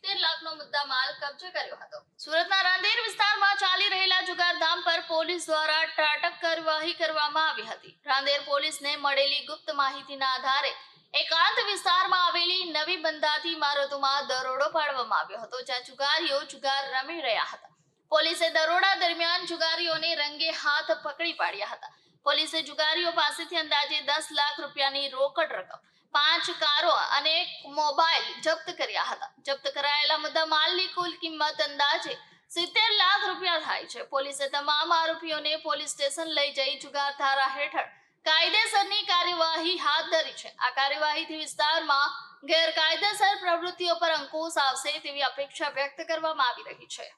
રાંદેર લાખનો મુદ્દામાલ કબજે કર્યો હતો. સુરતના રાંદેર વિસ્તારમાં ચાલી રહેલા જુગારધામ પર પોલીસ દ્વારા ત્રાટક કાર્યવાહી કરવામાં આવી હતી. રાંદેર પોલીસને મળેલી ગુપ્ત માહિતીના આધારે એકાંત વિસ્તારમાં આવેલી નવી બંધાતી દરોડો પાડવામાં આવ્યો હતો, જ્યાં જુગારીઓ જુગાર રમી રહ્યા હતા. પોલીસે દરોડા દરમિયાન જુગારીઓને રંગે હાથ પકડી પાડ્યા હતા. પોલીસે જુગારીઓ પાસેથી અંદાજે દસ લાખ રૂપિયાની રોકડ રકમ, પાંચ કારો અને મોબાઈલ જપ્ત કર્યા હતા. જપ્ત કરાયેલા મુદ્દા માલની કુલ કિંમત અંદાજે સિત્તેર લાખ રૂપિયા થાય છે. પોલીસે તમામ આરોપીઓને પોલીસ સ્ટેશન લઈ જઈ જુગાર ધારા હેઠળ કાયદેસરની કાર્યવાહી હાથ ધરી છે. આ કાર્યવાહીથી વિસ્તારમાં ગેરકાયદેસર પ્રવૃત્તિઓ પર અંકુશ આવશે તેવી અપેક્ષા વ્યક્ત કરવામાં આવી રહી છે.